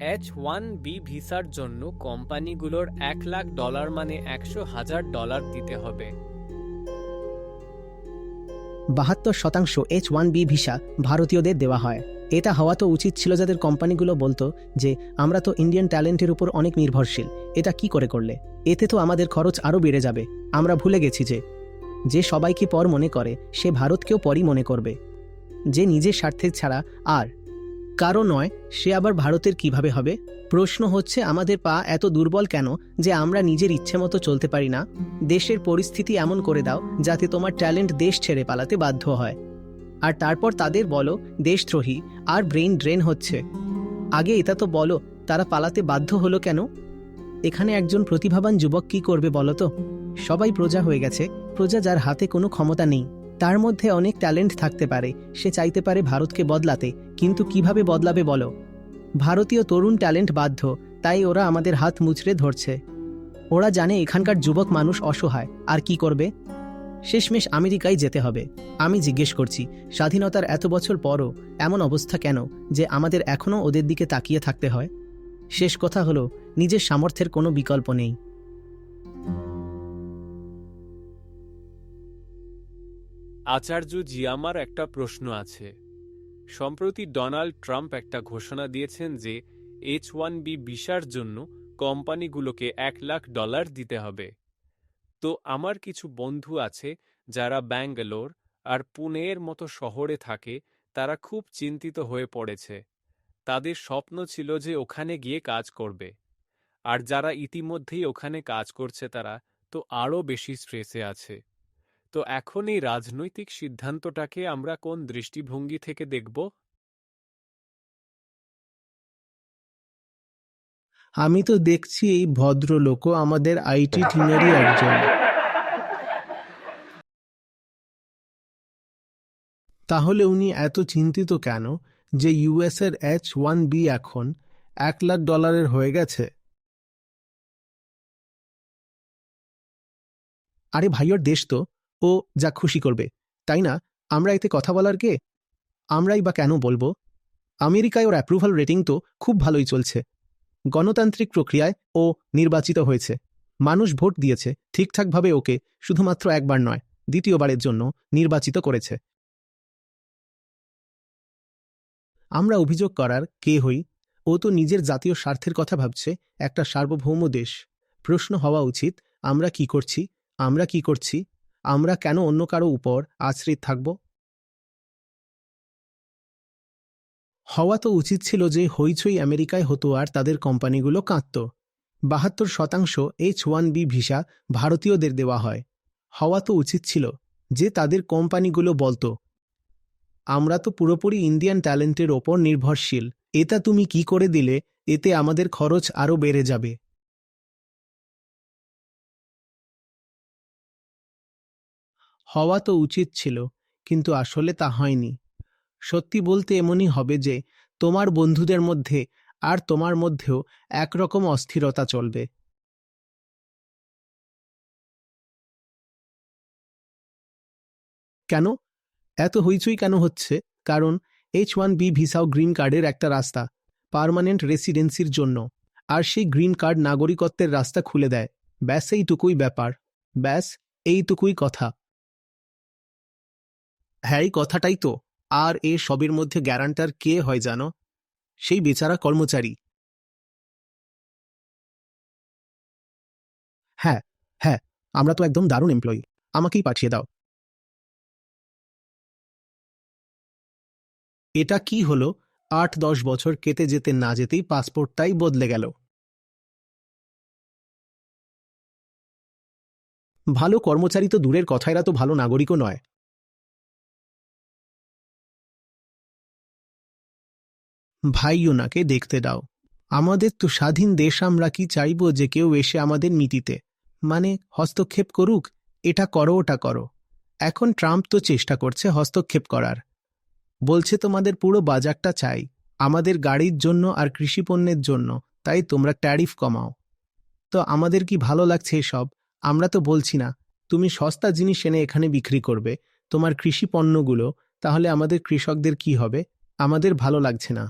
H one B ভিসার জন্য কোম্পানিগুলোর এক লাখ ডলার মানে একশো হাজার ডলার দিতে হবে। বাহাত্তর শতাংশ এইচ ওয়ান বি ভিসা ভারতীয়দের দেওয়া হয়। এটা হওয়া তো উচিত ছিল যাদের কোম্পানিগুলো বলতো যে, আমরা তো ইন্ডিয়ান ট্যালেন্টের উপর অনেক নির্ভরশীল। এটা কি করে করলে? এতে তো আমাদের খরচ আরও বেড়ে যাবে। আমরা ভুলে গেছি যে যে সবাইকে পর মনে করে, সে ভারতকেও পরই মনে করবে। যে নিজের স্বার্থের ছাড়া আর কারও নয়, সে আবার ভারতের কীভাবে হবে? প্রশ্ন হচ্ছে, আমাদের পা এত দুর্বল কেন যে আমরা নিজের ইচ্ছে মতো চলতে পারি না? দেশের পরিস্থিতি এমন করে দাও, যাতে তোমার ট্যালেন্ট দেশ ছেড়ে পালাতে বাধ্য হয়। আর তারপর তাদের বলো, দেশদ্রোহী, আর ব্রেন ড্রেন হচ্ছে। আগে এটা তো বলো, তারা পালাতে বাধ্য হলো কেন? এখানে একজন প্রতিভাবান যুবক কি করবে বলো তো? সবাই প্রজা হয়ে গেছে, প্রজা যার হাতে কোনো ক্ষমতা নেই। তার মধ্যে অনেক ট্যালেন্ট থাকতে পারে, সে চাইতে পারে ভারতকে বদলাতে, কিন্তু কীভাবে বদলাবে বলো? ভারতীয় তরুণ ট্যালেন্ট বাধ্য, তাই ওরা আমাদের হাত মুচড়ে ধরছে। ওরা জানে এখানকার যুবক মানুষ অসহায়, আর কি করবে? শেষমেশ আমেরিকায় যেতে হবে। আমি জিজ্ঞেস করছি, স্বাধীনতার এত বছর পরও এমন অবস্থা কেন যে আমাদের এখনও ওদের দিকে তাকিয়ে থাকতে হয়? শেষ কথা হলো, নিজের সামর্থ্যের কোনো বিকল্প নেই। আচার্যজি আমার একটা প্রশ্ন আছে। সম্প্রতি ডোনাল্ড ট্রাম্প একটা ঘোষণা দিয়েছেন যে, এইচ ওয়ান বি ভিসার জন্য কোম্পানিগুলোকে এক লাখ ডলার দিতে হবে। তো আমার কিছু বন্ধু আছে যারা ব্যাঙ্গালোর আর পুনের মতো শহরে থাকে, তারা খুব চিন্তিত হয়ে পড়েছে। তাদের স্বপ্ন ছিল যে ওখানে গিয়ে কাজ করবে। আর যারা ইতিমধ্যেই ওখানে কাজ করছে তারা তো আরও বেশি স্ট্রেসে আছে। তো এখন এই রাজনৈতিক সিদ্ধান্তটাকে আমরা কোন দৃষ্টিভঙ্গি থেকে দেখব? আমি তো দেখছি এই ভদ্রলোকও আমাদের আইটি টিমেরই একজন। তাহলে উনি এত চিন্তিত কেন যে ইউএস এর এইচ ওয়ান বি এখন এক লাখ ডলারের হয়ে গেছে? আরে ভাইয়ের দেশ তো। ও যা খুশি করবে। তাই না? আমরা এতে কথা বলার কে? আমরাই বা কেন বলব? আমেরিকায় ওর অ্যাপ্রুভাল রেটিং তো খুব ভালোই চলছে। গণতান্ত্রিক প্রক্রিয়ায় ও নির্বাচিত হয়েছে। মানুষ ভোট দিয়েছে, ঠিকঠাকভাবে ওকে শুধুমাত্র একবার নয়, দ্বিতীয়বারের জন্য নির্বাচিত করেছে। আমরা অভিযোগ করার কে হই? ও তো নিজের জাতীয় স্বার্থের কথা ভাবছে, একটা সার্বভৌম দেশ। প্রশ্ন হওয়া উচিত, আমরা কি করছি? আমরা কি করছি? আমরা কেন অন্য কারও উপর আশ্রিত থাকব? হওয়া তো উচিত ছিল যে হইচই আমেরিকায় হতো আর তাদের কোম্পানিগুলো কাঁদত। বাহাত্তর শতাংশ এইচ ওয়ান বি ভিসা ভারতীয়দের দেওয়া হয়। হওয়া তো উচিত ছিল যে তাদের কোম্পানিগুলো বলতো। আমরা তো পুরোপুরি ইন্ডিয়ান ট্যালেন্টের ওপর নির্ভরশীল। এটা তুমি কি করে দিলে? এতে আমাদের খরচ আরও বেড়ে যাবে। হওয়া তো উচিত ছিল, কিন্তু আসলে তা হয়নি। সত্যি বলতে এমনই হবে যে, তোমার বন্ধুদের মধ্যে আর তোমার মধ্যেও একরকম অস্থিরতা চলবে। কেন? এত হইচই কেন হচ্ছে? কারণ এইচ ওয়ান বি ভিসাও গ্রিন কার্ডের একটা রাস্তা, পার্মানেন্ট রেসিডেন্সির জন্য, আর সেই গ্রিন কার্ড নাগরিকত্বের রাস্তা খুলে দেয়। ব্যাস, এইটুকুই ব্যাপার। ব্যাস, এইটুকুই কথা। হ্যাঁ এই কথাটাই তো। আর এ সবের মধ্যে গ্যারান্টার কে হয় জানো? সেই বেচারা কর্মচারী। হ্যাঁ হ্যাঁ আমরা তো একদম দারুণ এমপ্লয়ি আমাকেই পাঠিয়ে দাও। এটা কি হলো? আট, দশ বছর কেটে যেতে না যেতেই পাসপোর্টটাই বদলে গেল। ভালো কর্মচারী তো দূরের কথা, এরা তো ভালো নাগরিকও নয়। ভাই ওনাকে দেখতে দাও। আমাদের তো স্বাধীন দেশ, আমরা কি চাইব যে কেউ এসে আমাদের নীতিতে মানে হস্তক্ষেপ করুক, এটা করো, ওটা করো। এখন ট্রাম্প তো চেষ্টা করছে হস্তক্ষেপ করার। বলছে, তোমাদের পুরো বাজারটা চাই, আমাদের গাড়ির জন্য আর কৃষিপণ্যের জন্য, তাই তোমরা ট্যারিফ কমাও। তো আমাদের কি ভালো লাগছে এসব? আমরা তো বলছি না, তুমি সস্তা জিনিস এনে এখানে বিক্রি করবে, তোমার কৃষি পণ্যগুলো তাহলে আমাদের কৃষকদের কি হবে? আমাদের ভালো লাগছে না।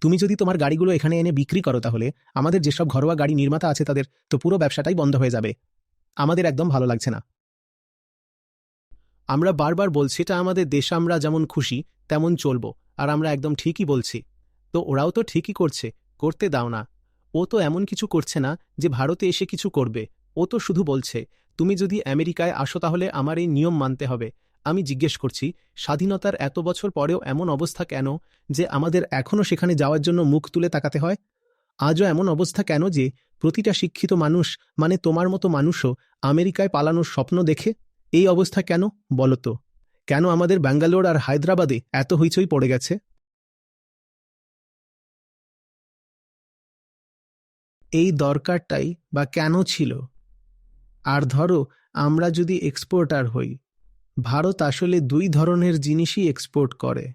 তুমি যদি তোমার গাড়িগুলো এখানে এনে বিক্রি করো তাহলে, আমাদের যেসব ঘরোয়া গাড়ি নির্মাতা আছে তাদের তো পুরো ব্যবসাটাই বন্ধ হয়ে যাবে। আমাদের একদম ভালো লাগছে না। আমরা বারবার বলছি, এটা আমাদের দেশ আমরা যেমন খুশি, তেমন চলব। আর আমরা একদম ঠিকই বলছি। তো ওরাও তো ঠিকই করছে, করতে দাও না। ও তো এমন কিছু করছে না যে ভারতে এসে কিছু করবে। ও তো শুধু বলছে, তুমি যদি আমেরিকায় আসো তাহলে আমার এই নিয়ম মানতে হবে। আমি জিজ্ঞেস করছি, স্বাধীনতার এত বছর পরেও এমন অবস্থা কেন যে আমাদের এখনও সেখানে যাওয়ার জন্য মুখ তুলে তাকাতে হয়? আজও এমন অবস্থা কেন যে প্রতিটা শিক্ষিত মানুষ মানে তোমার মতো মানুষও, আমেরিকায় পালানোর স্বপ্ন দেখে? এই অবস্থা কেন বলো তো? কেন আমাদের ব্যাঙ্গালোর আর হায়দ্রাবাদে এত হইচই পড়ে গেছে? এই দরকারটাই বা কেন ছিল? আর ধরো, আমরা যদি এক্সপোর্টার হই ভারত আসলে দুই ধরনের জিনিসই এক্সপোর্ট করে।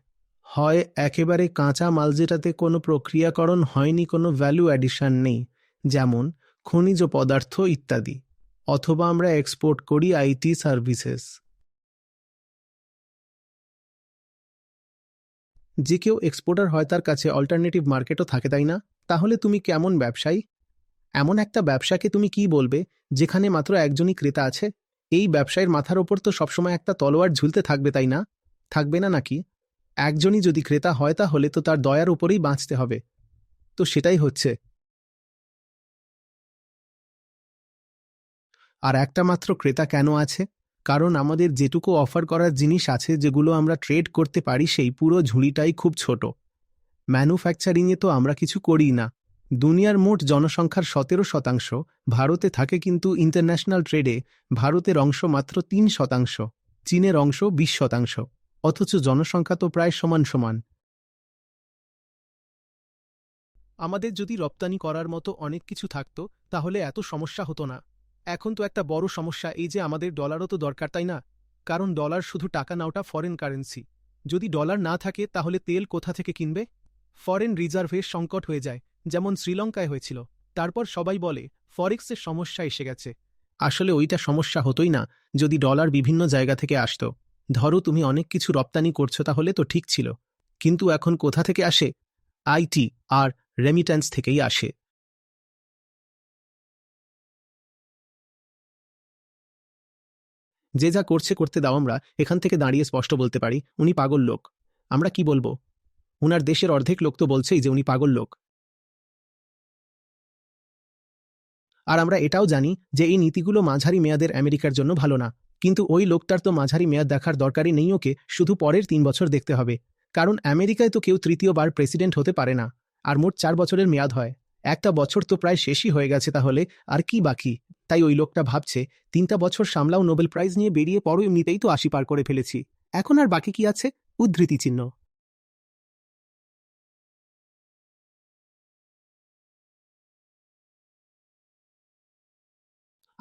হয় একেবারে কাঁচা মাল যেটাতে কোনো প্রক্রিয়াকরণ হয়নি, কোনো ভ্যালু অ্যাডিশন নেই, যেমন খনিজ পদার্থ ইত্যাদি, অথবা আমরা এক্সপোর্ট করি আইটি সার্ভিসেস যে কেউ এক্সপোর্টার হয় তার কাছে অল্টারনেটিভ মার্কেটও থাকে, তাই না? তাহলে তুমি কেমন ব্যবসায়ী? এমন একটা ব্যবসাকে তুমি কি বলবে, যেখানে মাত্র একজনই ক্রেতা আছে? এই ব্যবসায়ের মাথার ওপর তো সবসময় একটা তলোয়ার ঝুলতে থাকবে, তাই না? থাকবে না নাকি? একজনই যদি ক্রেতা হয় তাহলে তো তার দয়ার উপরেই বাঁচতে হবে। তো সেটাই হচ্ছে। আর একটা মাত্র ক্রেতা কেন আছে? কারণ আমাদের যেটুকু অফার করার জিনিস আছে, যেগুলো আমরা ট্রেড করতে পারি, সেই পুরো ঝুড়িটাই খুব ছোট। ম্যানুফ্যাকচারিংয়ে তো আমরা কিছু করি না। দুনিয়ার মোট জনসংখ্যার সতেরো শতাংশ ভারতে থাকে কিন্তু ইন্টারন্যাশনাল ট্রেডে ভারতের অংশ মাত্র তিন শতাংশ, চীনের অংশ বিশ শতাংশ, অথচ জনসংখ্যা তো প্রায় সমান সমান। আমাদের যদি রপ্তানি করার মতো অনেক কিছু থাকত, তাহলে এত সমস্যা হতো না। এখন তো একটা বড় সমস্যা এই যে আমাদের ডলারও তো দরকার, তাই না? কারণ ডলার শুধু টাকা না ওটা ফরেন কারেন্সি যদি ডলার না থাকে, তাহলে তেল কোথা থেকে কিনবে? ফরেন রিজার্ভের সংকট হয়ে যায়। যেমন শ্রীলঙ্কায় হয়েছিল। তারপর সবাই বলে, ফরেক্সের সমস্যা এসে গেছে। আসলে ওইটা সমস্যা হতোই না, যদি ডলার বিভিন্ন জায়গা থেকে আসত। ধরো তুমি অনেক কিছু রপ্তানি করছ তাহলে তো ঠিক ছিল। কিন্তু এখন কোথা থেকে আসে? আইটি আর রেমিট্যান্স থেকেই আসে। যে যা করছে করতে দাও আমরা, এখান থেকে দাঁড়িয়ে স্পষ্ট বলতে পারি, উনি পাগল লোক। আমরা কি বলব? উনার দেশের অর্ধেক লোক তো বলছেই যে উনি পাগল লোক। আর আমরা এটাও জানি যে এই নীতিগুলো মাঝারি মেয়াদের আমেরিকার জন্য ভালো না। কিন্তু ওই লোকটার তো মাঝারি মেয়াদ দেখার দরকারই নেই ওকে, শুধু পরের তিন বছর দেখতে হবে। কারণ আমেরিকায় তো কেউ তৃতীয়বার প্রেসিডেন্ট হতে পারে না, আর মোট চার বছরের মেয়াদ হয়। একটা বছর তো প্রায় শেষই হয়ে গেছে তাহলে, আর কি বাকি? তাই ওই লোকটা ভাবছে, তিনটা বছর সামলাও নোবেল প্রাইজ নিয়ে বেরিয়ে পরও এমনিতেই তো আশি পার করে ফেলেছি। এখন আর বাকি কি আছে? উদ্ধৃতি চিহ্ন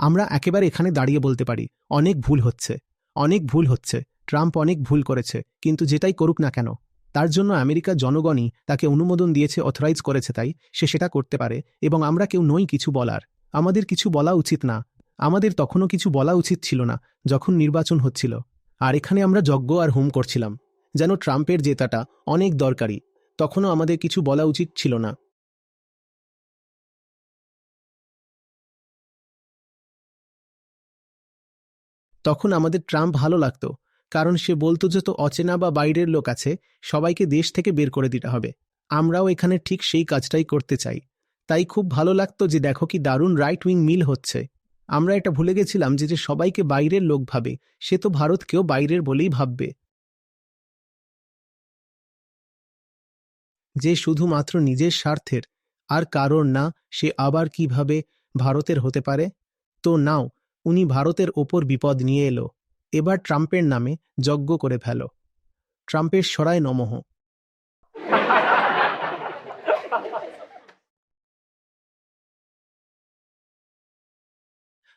আমরা একেবারে এখানে দাঁড়িয়ে বলতে পারি, অনেক ভুল হচ্ছে, অনেক ভুল হচ্ছে, ট্রাম্প অনেক ভুল করেছে, কিন্তু যেটাই করুক না কেন, তার জন্য আমেরিকার জনগণই তাকে অনুমোদন দিয়েছে, অথরাইজ করেছে তাই, সে সেটা করতে পারে, এবং আমরা কেউ নই কিছু বলার, আমাদের কিছু বলা উচিত না, আমাদের তখনও কিছু বলা উচিত ছিল না, যখন নির্বাচন হচ্ছিল, আর এখানে আমরা যজ্ঞ আর হোম করছিলাম, যেন ট্রাম্পের জেতাটা অনেক দরকারি, তখনও আমাদের কিছু বলা উচিত ছিল না। তখন আমাদের ট্রাম্প ভালো লাগতো, কারণ সে বলতো যে তো অচেনা বা বাইরের লোক আছে, সবাইকে দেশ থেকে বের করে দিতে হবে। আমরাও এখানে ঠিক সেই কাজটাই করতে চাই। তাই খুব ভালো লাগতো যে দেখো কি দারুণ রাইট উইং মিল হচ্ছে। আমরা এটা ভুলে গেছিলাম যে যে সবাইকে বাইরের লোক ভাবে, সে তো ভারতকেও বাইরের বলেই ভাববে। যে শুধুমাত্র নিজের স্বার্থের, আর কারণ না, সে আবার কীভাবে ভারতের হতে পারে? তো নাও উনি ভারতের ওপর বিপদ নিয়ে এলো, এবার ট্রাম্পের নামে যজ্ঞ করে ফেলো। ট্রাম্পের সরায় নমঃ।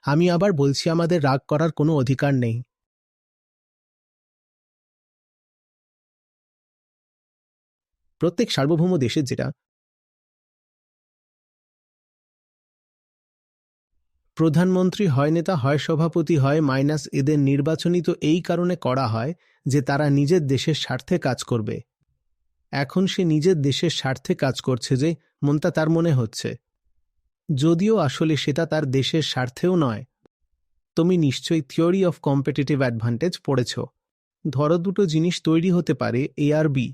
আমি আবার বলছি, আমাদের রাগ করার কোনো অধিকার নেই। প্রত্যেক সার্বভৌম দেশের যেটা প্রধানমন্ত্রী হয় নেতা, হয় সভাপতি, হয় মাইনাস এদের নির্বাচনী তো এই কারণে করা হয় যে তারা নিজের দেশের স্বার্থে কাজ করবে। এখন সে নিজের দেশের স্বার্থে কাজ করছে যে মনটা তার মনে হচ্ছে। যদিও আসলে সেটা তার দেশের স্বার্থেও নয়। তুমি নিশ্চয়ই থিওরি অফ কম্পিটিটিভ অ্যাডভান্টেজ পড়েছ। ধরো দুটো জিনিস তৈরি হতে পারে এ আর বি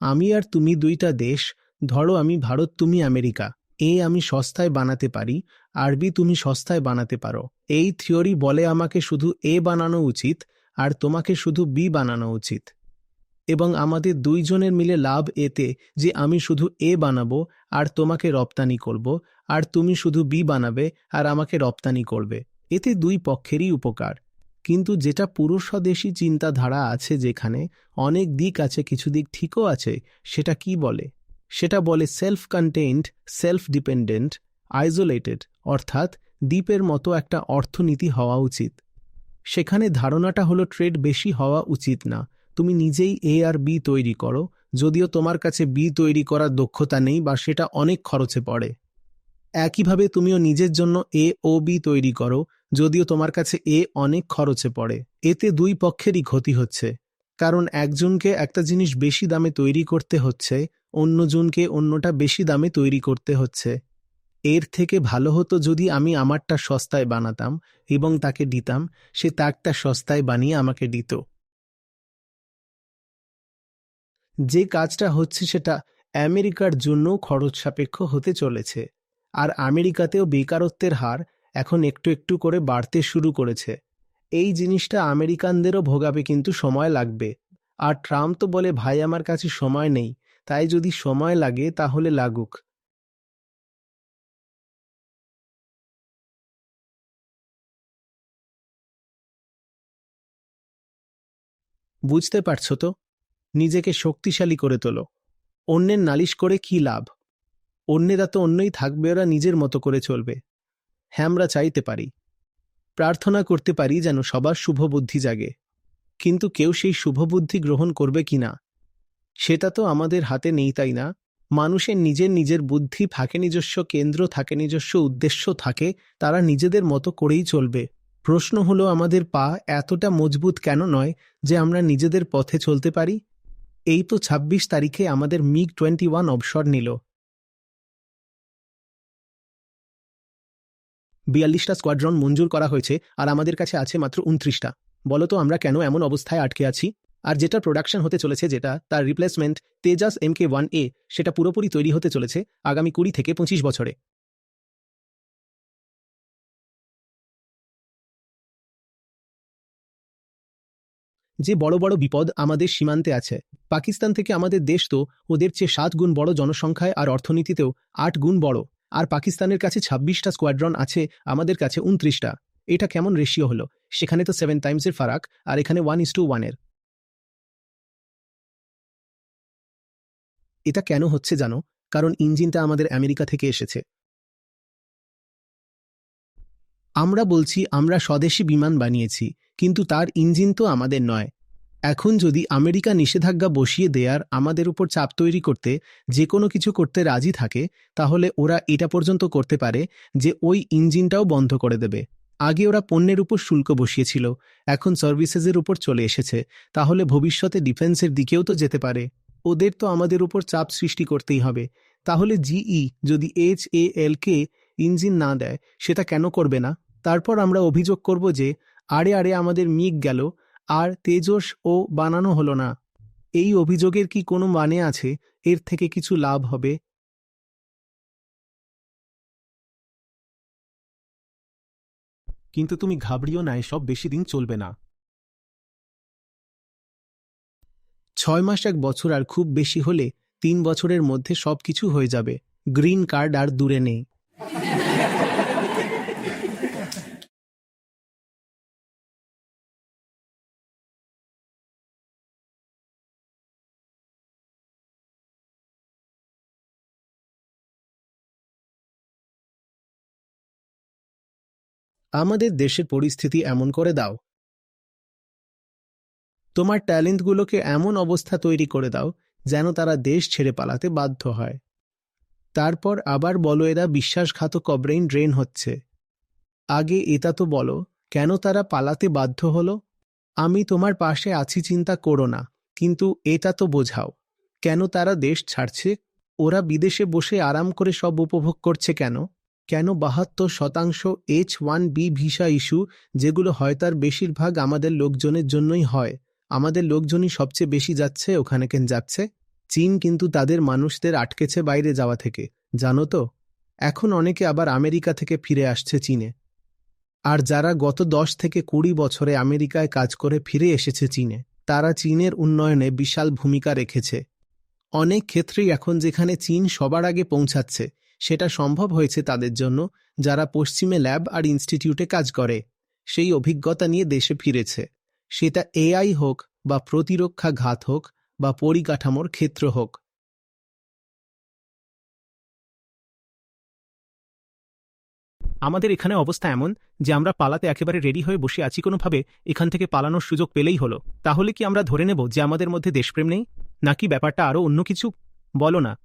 আমি আর তুমি দুইটা দেশ, ধরো আমি ভারত, তুমি আমেরিকা। এ আমি সস্তায় বানাতে পারি, আর বি তুমি সস্তায় বানাতে পারো। এই থিওরি বলে আমাকে শুধু এ বানানো উচিত, আর তোমাকে শুধু বি বানানো উচিত। এবং আমাদের দুইজনের মিলে লাভ এতে যে আমি শুধু এ বানাবো, আর তোমাকে রপ্তানি করব, আর তুমি শুধু বি বানাবে, আর আমাকে রপ্তানি করবে। এতে দুই পক্ষেরই উপকার। কিন্তু যেটা পুরো স্বদেশী চিন্তাধারা আছে যেখানে অনেক দিক আছে, কিছু দিক ঠিকও আছে, সেটা কি বলে? সেটা বলে self content self dependent isolated অর্থাৎ দ্বীপের মতো একটা অর্থনীতি হওয়া উচিত। সেখানে ধারণাটা হলো ট্রেড বেশি হওয়া উচিত না। তুমি নিজেই এ আর বি তৈরি করো, যদিও তোমার কাছে বি তৈরি করার দক্ষতা নেই বা সেটা অনেক খরচে পড়ে। একইভাবে তুমিও নিজের জন্য এ ও বি তৈরি করো, যদিও তোমার কাছে এ অনেক খরচে পড়ে। এতে দুই পক্ষেরই ক্ষতি হচ্ছে। কারণ একজনকে একটা জিনিস বেশি দামে তৈরি করতে হচ্ছে অন্যজনকে অন্যটা বেশি দামে তৈরি করতে হচ্ছে। এর থেকে ভালো হতো যদি আমি আমারটা সস্তায় বানাতাম এবং তাকে দিতাম, সে তারটা সস্তায় বানিয়ে আমাকে দিত। যে কাজটা হচ্ছে সেটা আমেরিকার জন্য খরচ সাপেক্ষ হতে চলেছে, আর আমেরিকাতেও বেকারত্বের হার এখন একটু একটু করে বাড়তে শুরু করেছে। এই জিনিসটা আমেরিকানদেরও ভোগাবে কিন্তু সময় লাগবে, আর ট্রাম্প তো বলে, ভাই, আমার কাছে সময় নেই। তাই যদি সময় লাগে তাহলে লাগুক। বুঝতে পারছ তো? নিজেকে শক্তিশালী করে তোলো। অন্যের নালিশ করে কি লাভ? অন্যেরা তো অন্যই থাকবে, ওরা নিজের মতো করে চলবে। হ্যাঁ আমরা চাইতে পারি। প্রার্থনা করতে পারি যেন সবার শুভ বুদ্ধি জাগে। কিন্তু কেউ সেই শুভ বুদ্ধি গ্রহণ করবে কি না সেটা তো আমাদের হাতে নেই, তাই না? মানুষের নিজের নিজের বুদ্ধি থাকে নিজস্ব কেন্দ্র, থাকে নিজস্ব উদ্দেশ্য থাকে, তারা নিজেদের মতো করেই চলবে। প্রশ্ন হলো, আমাদের পা এতটা মজবুত কেন নয় যে আমরা নিজেদের পথে চলতে পারি? এই তো ২৬ তারিখে আমাদের মিগ টোয়েন্টি ওয়ান অবসর নিল। বিয়াল্লিশটা স্কোয়াড্রন মঞ্জুর করা হয়েছে, আর আমাদের কাছে আছে মাত্র উনত্রিশটা। বলতো আমরা কেন এমন অবস্থায় আটকে আছি? আর যেটা প্রোডাকশন হতে চলেছে যেটা, তার replacement Tejas M K one A সেটা পুরোপুরি তৈরি হতে চলেছে আগামী কুড়ি থেকে পঁচিশ বছরে। যে বড় বড় বিপদ আমাদের সীমান্তে আছে। পাকিস্তান থেকে আমাদের দেশ তো ওদের চেয়ে সাত গুণ বড় জনসংখ্যায় আর অর্থনীতিতেও আট গুণ বড়। আর পাকিস্তানের কাছে ছাব্বিশটা স্কোয়াড্রন আছে, আমাদের কাছে উনত্রিশটা। এটা কেমন রেশিও হলো? সেখানে তো সেভেন টাইমসের ফারাক, আর এখানে ওয়ান ইস টু ওয়ানের এটা কেন হচ্ছে জানো? কারণ ইঞ্জিনটা আমাদের আমেরিকা থেকে এসেছে। আমরা বলছি, আমরা স্বদেশী বিমান বানিয়েছি, কিন্তু তার ইঞ্জিন তো আমাদের নয়। এখন যদি আমেরিকা নিষেধাজ্ঞা বসিয়ে দেয়ার আমাদের উপর চাপ তৈরি করতে যে কোনো কিছু করতে রাজি থাকে, তাহলে ওরা এটা পর্যন্ত করতে পারে যে ওই ইঞ্জিনটাও বন্ধ করে দেবে। আগে ওরা পণ্যের উপর শুল্ক বসিয়েছিল, এখন সার্ভিসেসের উপর চলে এসেছে, তাহলে ভবিষ্যতে ডিফেন্সের দিকেও তো যেতে পারে। ওদের তো আমাদের উপর চাপ সৃষ্টি করতেই হবে। তাহলে জিই যদি H A L K engine না দেয়, সেটা কেন করবে না? তারপর আমরা অভিযোগ করব যে, আরে আরে আমাদের মিগ গেল, আর তেজস ও বানানো হলো না। এই অভিযোগের কি কোনো মানে আছে? এর থেকে কিছু লাভ হবে? কিন্তু তুমি ঘাবড়িও না, এসব বেশি দিন চলবে না। ছয় মাস এক বছর আর খুব বেশি হলে তিন বছরের মধ্যে সবকিছু হয়ে যাবে। গ্রিন কার্ড আর দূরে নেই। আমাদের দেশের পরিস্থিতি এমন করে দাও। তোমার ট্যালেন্টগুলোকে এমন অবস্থা তৈরি করে দাও যেন তারা দেশ ছেড়ে পালাতে বাধ্য হয়। তারপর আবার বলো এরা বিশ্বাসঘাতক ব্রেইন ড্রেন হচ্ছে। আগে এটা তো বলো, কেন তারা পালাতে বাধ্য হলো? আমি তোমার পাশে আছি চিন্তা করো না, কিন্তু এটা তো বোঝাও, কেন তারা দেশ ছাড়ছে? ওরা বিদেশে বসে আরাম করে সব উপভোগ করছে কেন? কেন বাহাত্তর শতাংশ H one B visa issue, যেগুলো হয় তার বেশিরভাগ আমাদের লোকজনের জন্যই হয়? আমাদের লোকজনই সবচেয়ে বেশি যাচ্ছে, ওখানে কেন যাচ্ছে? চীন কিন্তু তাদের মানুষদের আটকেছে বাইরে যাওয়া থেকে, জানো তো? এখন অনেকে আবার আমেরিকা থেকে ফিরে আসছে চীনে। আর যারা গত দশ থেকে কুড়ি বছরে আমেরিকায় কাজ করে ফিরে এসেছে চীনে, তারা চীনের উন্নয়নে বিশাল ভূমিকা রেখেছে। অনেক ক্ষেত্রেই এখন যেখানে চীন সবার আগে পৌঁছাচ্ছে, সেটা সম্ভব হয়েছে তাদের জন্য, যারা পশ্চিমে ল্যাব আর ইনস্টিটিউটে কাজ করে। সেই অভিজ্ঞতা নিয়ে দেশে ফিরেছে। সেটা এআই হোক বা প্রতিরক্ষা ঘাত হোক বা পরিকাঠামোর ক্ষেত্র হোক। আমাদের এখানে অবস্থা এমন যে আমরা পালাতে একেবারে রেডি হয়ে বসে আছি, কোনোভাবে এখান থেকে পালানোর সুযোগ পেলেই হলো। তাহলে কি আমরা ধরে নেব যে আমাদের মধ্যে দেশপ্রেম নেই? নাকি ব্যাপারটা আরও অন্য কিছু? বলো না।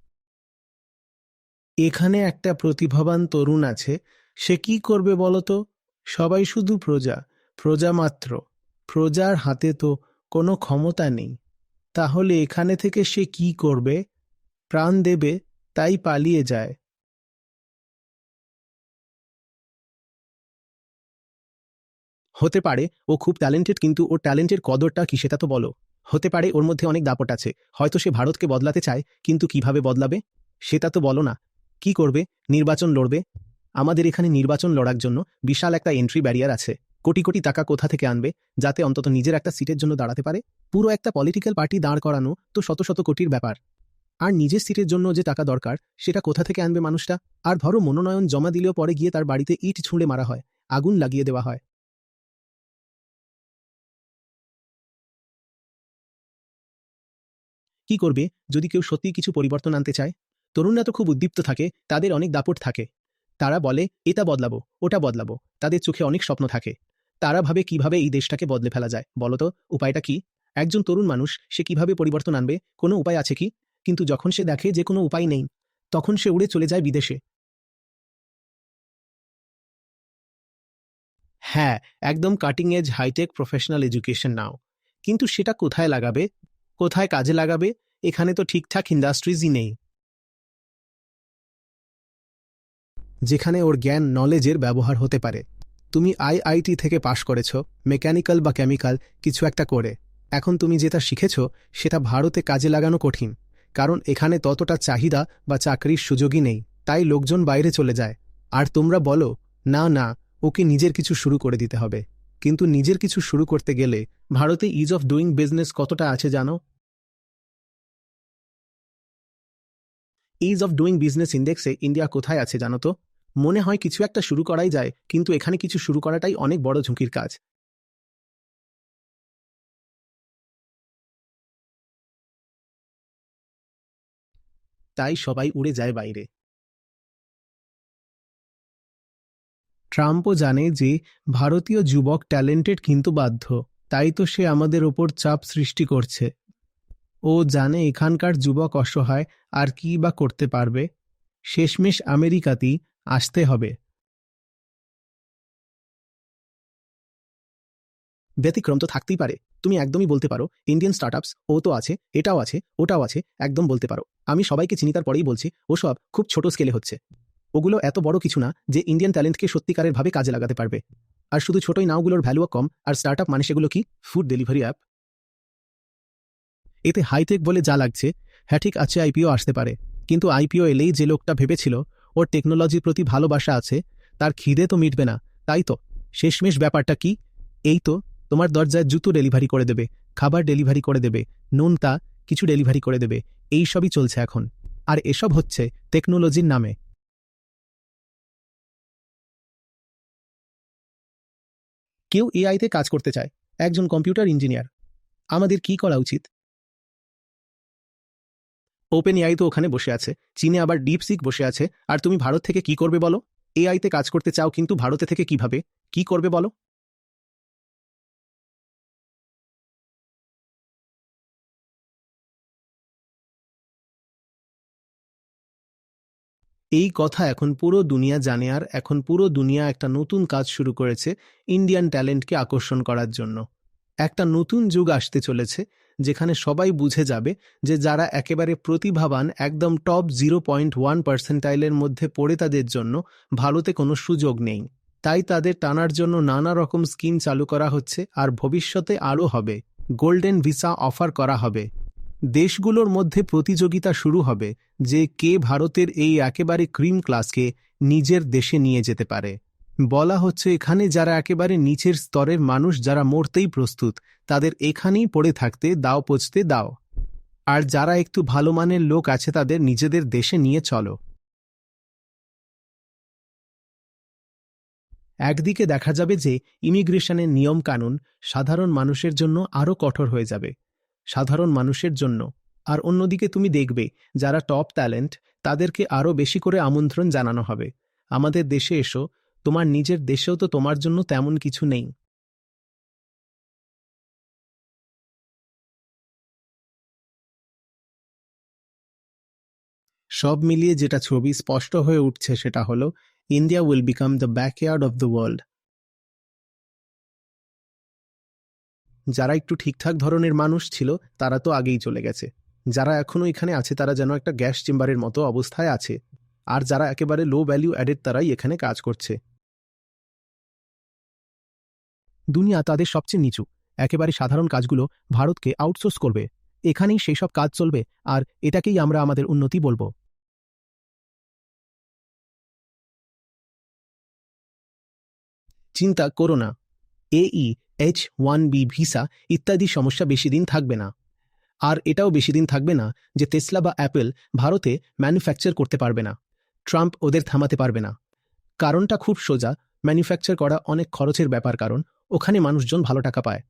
এখানে একটা প্রতিভাবান তরুণ আছে। সে কি করবে বলতো সবাই শুধু প্রজা প্রজা মাত্র। প্রজার হাতে তো কোনো ক্ষমতা নেই। তাহলে এখানে থেকে সে কি করবে? প্রাণ দেবে, তাই পালিয়ে যায়। হতে পারে ও খুব ট্যালেন্টেড কিন্তু ওর ট্যালেন্টের কদরটা কি সেটা তো বলো। হতে পারে ওর মধ্যে অনেক দাপট আছে। হয়তো সে ভারতকে বদলাতে চায়, কিন্তু কীভাবে বদলাবে? সেটা তো বলো না। কি করবে? নির্বাচন লড়বে? আমাদের এখানে নির্বাচন লড়ার জন্য বিশাল একটা এন্ট্রি ব্যারিয়ার আছে। কোটি কোটি টাকা কোথা থেকে আনবে, যাতে অন্তত নিজের একটা সিটের জন্য দাঁড়াতে পারে? পুরো একটা পলিটিক্যাল পার্টি দাঁড় করানো তো শত শত কোটির ব্যাপার। আর নিজের সিটের জন্য যে টাকা দরকার, সেটা কোথা থেকে আনবে মানুষটা? আর ধরো মনোনয়ন জমা দিলেও পরে গিয়ে তার বাড়িতে ইট ছুঁড়ে মারা হয়, আগুন লাগিয়ে দেওয়া হয়। কি করবে, যদি কেউ সত্যি কিছু পরিবর্তন আনতে চায়? তরুণরা তো খুব উদ্দীপ্ত থাকে, তাদের অনেক দাপট থাকে। তারা বলে, এটা বদলাবো, ওটা বদলাবো। তাদের চোখে অনেক স্বপ্ন থাকে। তারা ভাবে কীভাবে এই দেশটাকে বদলে ফেলা যায়। বলতো উপায়টা কি? একজন তরুণ মানুষ, সে কীভাবে পরিবর্তন আনবে? কোনো উপায় আছে কি? কিন্তু যখন সে দেখে যে কোনো উপায় নেই, তখন সে উড়ে চলে যায় বিদেশে। হ্যাঁ একদম cutting edge hitech professional education নাও কিন্তু সেটা কোথায় লাগাবে? কোথায় কাজে লাগাবে? এখানে তো ঠিকঠাক ইন্ডাস্ট্রিজই নেই। যেখানে ওর জ্ঞান নলেজের ব্যবহার হতে পারে। তুমি আইআইটি থেকে পাশ করেছ, মেকানিক্যাল বা কেমিক্যাল, কিছু একটা করে। এখন তুমি যেটা শিখেছ, সেটা ভারতে কাজে লাগানো কঠিন, কারণ এখানে ততটা চাহিদা বা চাকরির সুযোগই নেই, তাই লোকজন বাইরে চলে যায়। আর তোমরা বলো, না না, ওকে নিজের কিছু শুরু করে দিতে হবে। কিন্তু নিজের কিছু শুরু করতে গেলে ভারতে ইজ অফ ডুইং বিজনেস কতটা আছে জানো? ইজ অফ ডুইং বিজনেস ইন্ডেক্সে ইন্ডিয়া কোথায় আছে জানো তো? মনে হয় কিছু একটা শুরু করাই যায়, কিন্তু এখানে কিছু শুরু করাটাই অনেক বড় ঝুঁকির কাজ। তাই সবাই উড়ে যায় বাইরে। ট্রাম্পও জানে যে ভারতীয় যুবক ট্যালেন্টেড কিন্তু বাধ্য, তাই তো সে আমাদের ওপর চাপ সৃষ্টি করছে। ও জানে এখানকার যুবক অসহায়, আর কি বা করতে পারবে। শেষমেশ আমেরিকাতেই আসতে হবে। ব্যতিক্রম তো থাকতেই পারে। তুমি একদমই বলতে পারো ইন্ডিয়ান স্টার্টআপস ও তো আছে, এটাও আছে, ওটাও আছে, একদম বলতে পারো। আমি সবাইকে চিনি তার পরেই বলছি, ওসব খুব ছোট স্কেলে হচ্ছে। ওগুলো এত বড় কিছু না যে ইন্ডিয়ান ট্যালেন্টকে সত্যিকারের ভাবে কাজে লাগাতে পারবে। আর শুধু ছোটই নাওগুলোর ভ্যালুও কম, আর স্টার্টআপ মানে সেগুলো কি? ফুড ডেলিভারি অ্যাপ এতে হাইটেক বলে যা লাগছে হ্যাঁ ঠিক আছে আইপিও আসতে পারে। কিন্তু আইপিও এলেই যে লোকটা ভেবেছিল ওর টেকনোলজির প্রতি ভালোবাসা আছে, তার খিদে তো মিটবে না, তাই তো? শেষমেশ ব্যাপারটা কি? এই তো, তোমার দরজায় জুতো ডেলিভারি করে দেবে, খাবার ডেলিভারি করে দেবে নুন তা কিছু ডেলিভারি করে দেবে, এই সবই চলছে এখন। আর এসব হচ্ছে টেকনোলজির নামে। কেউ এআইতে কাজ করতে চায়, একজন কম্পিউটার ইঞ্জিনিয়ার আমাদের কি করা উচিত? ওপেন এআই তো ওখানে বসে আছে। চীনে আবার ডিপসিক বসে আছে। আর তুমি ভারত থেকে কি করবে বলো? এআইতে কাজ করতে চাও কিন্তু ভারতে থেকে কীভাবে? কি করবে বলো? এই কথা এখন পুরো দুনিয়া জানে আর এখন পুরো দুনিয়া একটা নতুন কাজ শুরু করেছে ইন্ডিয়ান ট্যালেন্টকে আকর্ষণ করার জন্য। একটা নতুন যুগ আসতে চলেছে, যেখানে সবাই বুঝে যাবে যে যারা একেবারে প্রতিভাবান একদম টপ জিরো পয়েন্ট ওয়ান পার্সেন্টাইলের মধ্যে পড়ে তাদের জন্য ভারতে কোনো সুযোগ নেই। তাই তাদের টানার জন্য নানা রকম স্কিম চালু করা হচ্ছে আর ভবিষ্যতে আরও হবে। গোল্ডেন ভিসা অফার করা হবে। দেশগুলোর মধ্যে প্রতিযোগিতা শুরু হবে যে কে ভারতের এই একেবারে ক্রিম ক্লাসকে নিজের দেশে নিয়ে যেতে পারে। বলা হচ্ছে এখানে যারা একেবারে নিচের স্তরের মানুষ যারা মরতেই প্রস্তুত, তাদের এখানেই পড়ে থাকতে দাও পচতে দাও। আর যারা একটু ভালো মানের লোক আছে তাদের নিজেদের দেশে নিয়ে চলো। একদিকে দেখা যাবে যে ইমিগ্রেশনের নিয়ম কানুন সাধারণ মানুষের জন্য আরও কঠোর হয়ে যাবে, সাধারণ মানুষের জন্য। আর অন্যদিকে তুমি দেখবে, যারা টপ ট্যালেন্ট তাদেরকে আরও বেশি করে আমন্ত্রণ জানানো হবে। আমাদের দেশে এসো তোমার নিজের দেশেও তো তোমার জন্য তেমন কিছু নেই। সব মিলিয়ে যেটা ছবি স্পষ্ট হয়ে উঠছে সেটা হলো, India will become the backyard of the world. যারা একটু ঠিকঠাক ধরনের মানুষ ছিল, তারা তো আগেই চলে গেছে। যারা এখনও এখানে আছে, তারা যেন একটা গ্যাস চেম্বারের মতো অবস্থায় আছে। আর যারা একেবারে লো ভ্যালু অ্যাডেড তারাই এখানে কাজ করছে। দুনিয়া তাদের সবচেয়ে নিচু। একেবারে সাধারণ কাজগুলো ভারতকে আউটসোর্স করবে। এখানেই সেই সব কাজ চলবে, আর এটাকেই আমরা আমাদের উন্নতি বলব। চিন্তা করো না। এই এইচ ওয়ান বি, ভিসা ইত্যাদি সমস্যা বেশি দিন থাকবে না। আর এটাও বেশি দিন থাকবে না যে তেসলা বা অ্যাপেল ভারতে ম্যানুফ্যাকচার করতে পারবে না। ট্রাম্প ওদের থামাতে পারবে না। কারণটা খুব সোজা, ম্যানুফ্যাকচার করা অনেক খরচের ব্যাপার কারণ ওখানে মানুষজন ভালো টাকা পায়।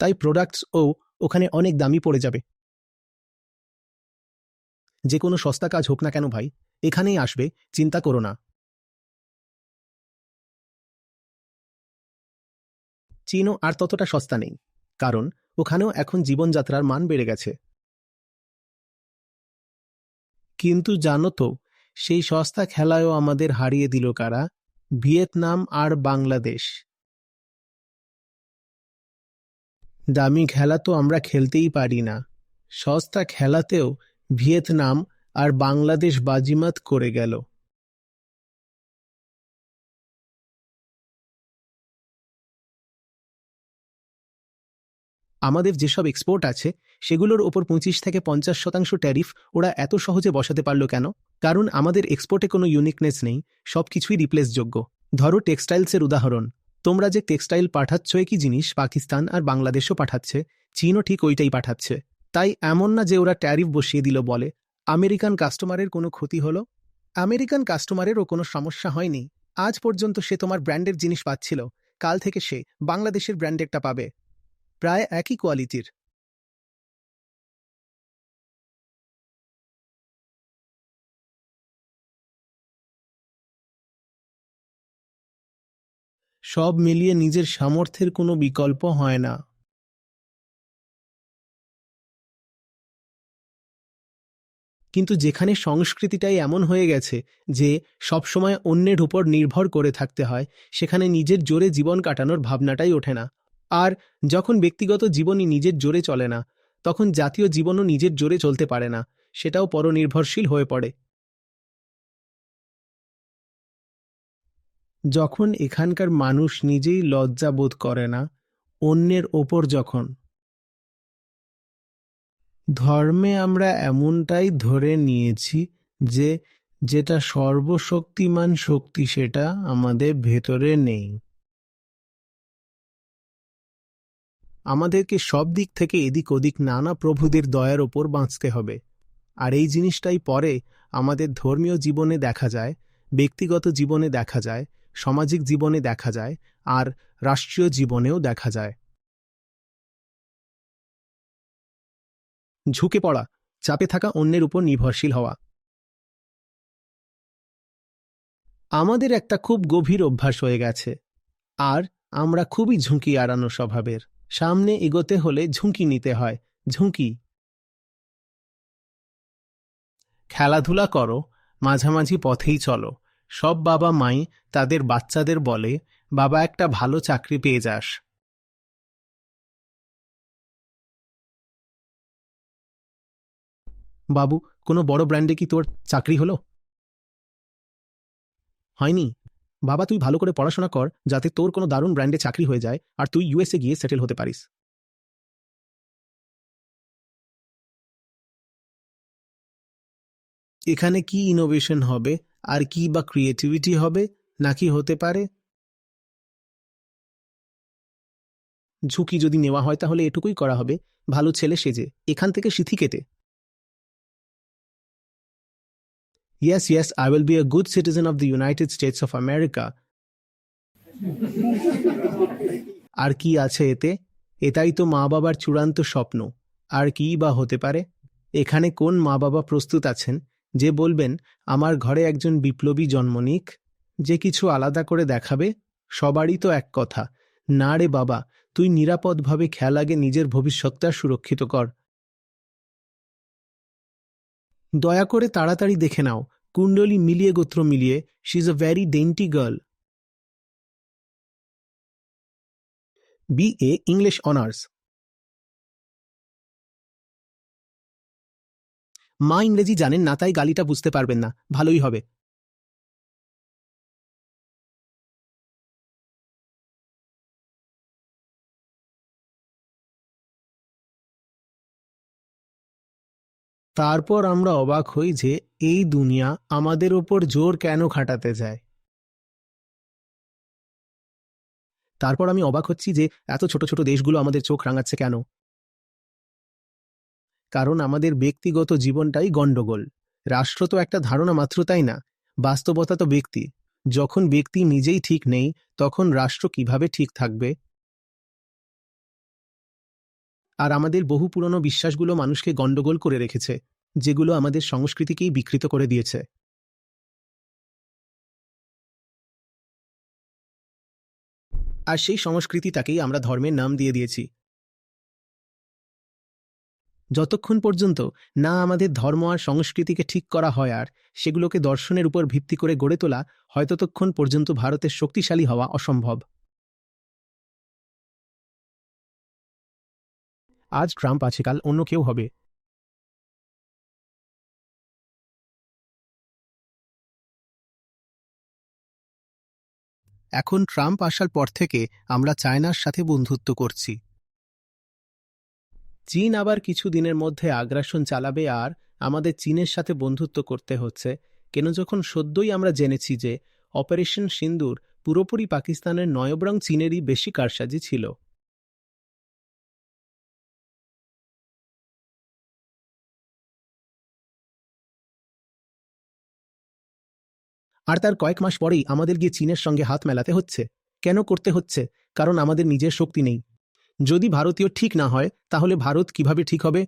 তাই প্রোডাক্টসও ওখানে অনেক দামি পড়ে যাবে। যে কোনো সস্তা কাজ হোক না কেন ভাই, এখানেই আসবে, চিন্তা করো না। চীনও আর ততটা সস্তা নেই, কারণ ওখানেও এখন জীবনযাত্রার মান বেড়ে গেছে। কিন্তু জানো তো, সেই সস্তা খেলায়ও আমাদের হারিয়ে দিল কারা? ভিয়েতনাম আর বাংলাদেশ। দামি খেলা তো আমরা খেলতেই পারি না। সস্তা খেলাতেও ভিয়েতনাম আর বাংলাদেশ বাজিমাত করে গেল। আমাদের যেসব এক্সপোর্ট আছে, সেগুলোর ওপর পঁচিশ থেকে পঞ্চাশ শতাংশ ট্যারিফ ওরা এত সহজে বসাতে পারল কেন? কারণ আমাদের এক্সপোর্টে কোনো ইউনিকনেস নেই সব কিছুই রিপ্লেসযোগ্য ধরো টেক্সটাইলসের উদাহরণ। তোমরা যে টেক্সটাইল পাঠাচ্ছ একই জিনিস পাকিস্তান আর বাংলাদেশও পাঠাচ্ছে, চীনও ঠিক ওইটাই পাঠাচ্ছে। তাই এমন না যে ওরা ট্যারিফ বসিয়ে দিল বলে, আমেরিকান কাস্টমারের কোনো ক্ষতি হলো? আমেরিকান কাস্টমারেরও কোনো সমস্যা হয়নি। আজ পর্যন্ত সে তোমার ব্র্যান্ডের জিনিস পাচ্ছিল, কাল থেকে সে বাংলাদেশের ব্র্যান্ডেরটা পাবে। প্রায় একই কোয়ালিটির। সব মিলিয়ে নিজের সামর্থ্যের কোনো বিকল্প হয় না। কিন্তু যেখানে সংস্কৃতিটাই এমন হয়ে গেছে যে সবসময় অন্যের উপর নির্ভর করে থাকতে হয়, সেখানে নিজের জোরে জীবন কাটানোর ভাবনাটাই ওঠে না। আর যখন ব্যক্তিগত জীবনই নিজের জোরে চলে না, তখন জাতীয় জীবনও নিজের জোরে চলতে পারে না, সেটাও পরনির্ভরশীল হয়ে পড়ে। যখন এখানকার মানুষ নিজেই লজ্জা বোধ করে না, অন্যের ওপর যখন। ধর্মে আমরা এমনটাই ধরে নিয়েছি যে, যেটা সর্বশক্তিমান শক্তি সেটা আমাদের ভেতরে নেই। আমাদেরকে সব দিক থেকে এদিক ওদিক নানা প্রভুদের দয়ার ওপর বাঁচতে হবে। আর এই জিনিসটাই পরে আমাদের ধর্মীয় জীবনে দেখা যায়, ব্যক্তিগত জীবনে দেখা যায় সামাজিক জীবনে দেখা যায় আর রাষ্ট্রীয় জীবনেও দেখা যায়। ঝুঁকে পড়া, চাপে থাকা অন্যের উপর নির্ভরশীল হওয়া। আমাদের একটা খুব গভীর অভ্যাস হয়ে গেছে, আর আমরা খুবই ঝুঁকি এড়ানো স্বভাবের। সামনে এগোতে হলে ঝুঁকি নিতে হয়, ঝুঁকি। খেলাধুলা করো, মাঝামাঝি পথেই চলো। সব বাবা মাই তাদের বাচ্চাদের বলে, বাবা, একটা ভালো চাকরি পেয়ে যাস। বাবু, কোনো বড় ব্র্যান্ডে কি তোর চাকরি হলো? হয়নি। বাবা, তুই ভালো করে পড়াশোনা কর, যাতে তোর কোনো দারুণ ব্র্যান্ডে চাকরি হয়ে যায়, আর তুই ইউএসএ গিয়ে সেটেল হতে পারিস। এখানে কি ইনোভেশন হবে? আর কি বা ক্রিয়েটিভিটি হবে নাকি হতে পারে? ঝুঁকি যদি নেওয়া হয় তাহলে এটুকুই করা হবে ভালো ছেলে সেজে এখান থেকে সিথি কেটে। Yes, yes, I will be a good citizen of the United States of America. আর কি আছে এতে? এটাই তো মা বাবার চূড়ান্ত স্বপ্ন। আর কি বা হতে পারে? এখানে কোন মা বাবা প্রস্তুত আছেন? যে বলবেন, আমার ঘরে একজন বিপ্লবী জন্ম নিক, যে কিছু আলাদা করে দেখাবে, সবারই তো এক কথা। না রে বাবা, তুই নিরাপদভাবে খেয়াল আগে নিজের ভবিষ্যৎটা সুরক্ষিত কর। দয়া করে তাড়াতাড়ি দেখে নাও। কুণ্ডলী মিলিয়ে গোত্র মিলিয়ে she is a very dainty girl B A English honours মা ইংরেজি জানেন না, তাই গালিটা বুঝতে পারবেন না। ভালোই হবে। তারপর আমরা অবাক হই যে এই দুনিয়া আমাদের ওপর জোর কেন খাটাতে যায়। তারপর আমি অবাক হচ্ছি যে এত ছোট ছোট দেশগুলো আমাদের চোখ রাঙাচ্ছে কেন? কারণ আমাদের ব্যক্তিগত জীবনটাই গণ্ডগোল। রাষ্ট্র তো একটা ধারণা মাত্র, তাই না? বাস্তবতা তো ব্যক্তি। যখন ব্যক্তি নিজেই ঠিক নেই, তখন রাষ্ট্র কীভাবে ঠিক থাকবে? আর আমাদের বহু পুরনো বিশ্বাসগুলো মানুষকে গণ্ডগোল করে রেখেছে, যেগুলো আমাদের সংস্কৃতিকেই বিকৃত করে দিয়েছে। আর সেই সংস্কৃতিটাকেই আমরা ধর্মের নাম দিয়ে দিয়েছি। যতক্ষণ পর্যন্ত না আমাদের ধর্ম আর সংস্কৃতিকে ঠিক করা হয় আর সেগুলোকে দর্শনের উপর ভিত্তি করে গড়ে তোলা, হয় ততক্ষণ পর্যন্ত ভারতের শক্তিশালী হওয়া অসম্ভব। আজ ট্রাম্প আছে, কাল অন্য কেউ হবে। এখন ট্রাম্প আসার পর থেকে আমরা চায়নার সাথে বন্ধুত্ব করছি। চীন আবার কিছু দিনের মধ্যে আগ্রাসন চালাবে আর আমাদের চীনের সাথে বন্ধুত্ব করতে হচ্ছে, কেন যখন সদ্যই আমরা জেনেছি যে অপারেশন সিন্দুর পুরোপুরি পাকিস্তানের নয়বরং চীনেরই বেশি কারসাজি ছিল। আর তার কয়েক মাস পরেই আমাদের গিয়ে চীনের সঙ্গে হাত মেলাতে হচ্ছে। কেন করতে হচ্ছে? কারণ আমাদের নিজের শক্তি নেই। যদি ভারতীয় ঠিক না হয় তাহলে ভারত কীভাবে ঠিক হবে?